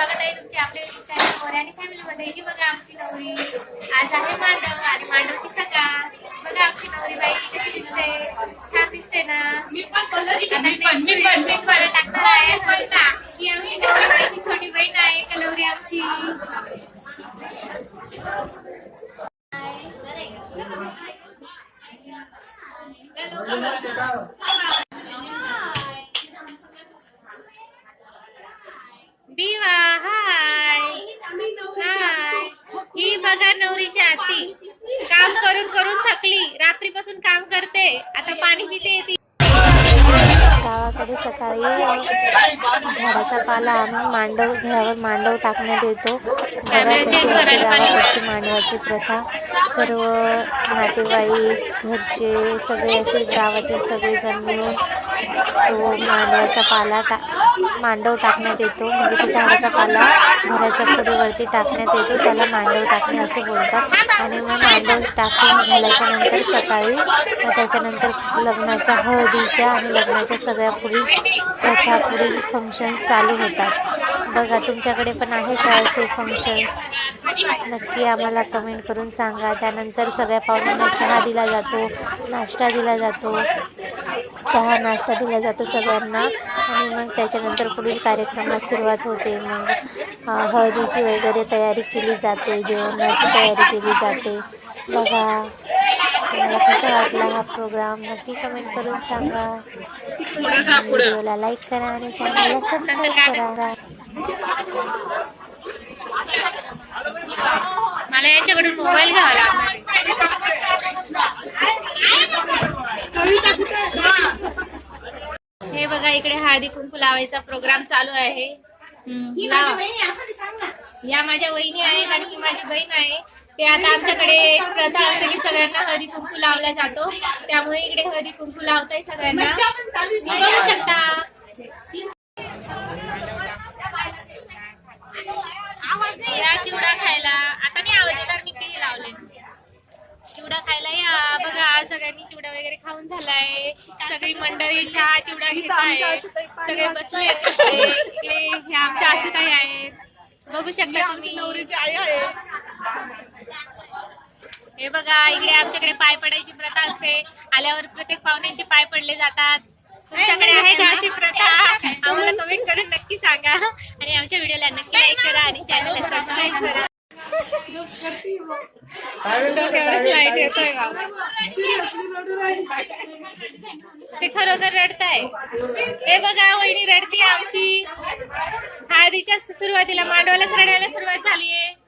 आणि फॅमिली मध्ये ही बघा आमची नवरी आज आहे मांडव आणि मांडवची सकाळ बघा आमची नवरी बाई कशी दिसते छान दिसते ना मी पण कलर टाकणार आहे ही आमची नवरी बाईची छोटी बहीण आहे कलवरी आमची बिवा बघा नवरीची आती काम करून करून थकली. रात्रीपासून काम करते. आता पाणी पिते ती. गावाकडे सकाळी झाडाचा पाला आणून मांडव घरावर मांडव टाकण्यात येतो. गावाकडची मांडवाची प्रथा. सर्व नातेवाईक घरचे सगळे असे गावातील सगळेजण मिळून तो मांडवाचा पाला टा मांडव टाकण्यात येतो. म्हणजे तो झाडाचा पाला घराच्या पुढेवरती टाकण्यात येतो. त्याला मांडव टाकणे असं बोलतात. आणि मग मांडव टाकून झाल्याच्यानंतर सकाळी त्याच्यानंतर लग्नाच्या हळदीच्या आणि लग्नाच्या सगळ्या पुढील प्रथा पुढील फंक्शन चालू होतात. बघा तुमच्याकडे पण आहे का असे फंक्शन्स नक्की आम्हाला कमेंट करून सांगा. त्यानंतर सगळ्या पाहुण्यांना चहा दिला जातो नाश्ता दिला जातो. चहा नाश्ता दिला जातो सगळ्यांना. आणि मग त्याच्यानंतर पुढील कार्यक्रमास सुरुवात होते. मग हळदीची वगैरे तयारी केली जाते. जेवणाची तयारी केली जाते. बघा तुम्हाला कसा वाटला हा प्रोग्राम? नक्की कमेंट करून सांगा. व्हिडिओला लाईक करा आणि चॅनलला सबस्क्राईब करा. मला यांच्याकडून मोबाईल घ्यावा लागणार हे बघा इकडे हळदी कुंकू लावायचा प्रोग्राम चालू आहे. या माझ्या वहिनी आहेत आणि ही माझी बहीण आहे. ते आता आमच्याकडे प्रथा असते की सगळ्यांना हळदी कुंकू लावला जातो. त्यामुळे इकडे हळदी कुंकू लावताय सगळ्यांना. बघू शकता. सगळ्यांनी चिवडा वगैरे खाऊन झालाय. सगळी मंडळी चहा चिवडा घेत आहे सगळे बसले. हे आमच्या आशीताई आहेत. बघू शकता तुम्ही. हे बघा इकडे आमच्याकडे पाय पडायची प्रथा असते. आल्यावर प्रत्येक पाहुण्यांचे पाय पडले जातात. तुमच्याकडे आहे का अशी प्रथा? आम्हाला कमेंट करून नक्की सांगा. आणि आमच्या व्हिडिओला नक्की लाईक करा आणि चॅनलला सबस्क्राईब करा. लाइट येतोय. ते खरोखर रडताय. हे बघा वहिनी रडती आमची. हळदीच्या सुरुवातीला मांडवायला रडायला सुरुवात झालीये.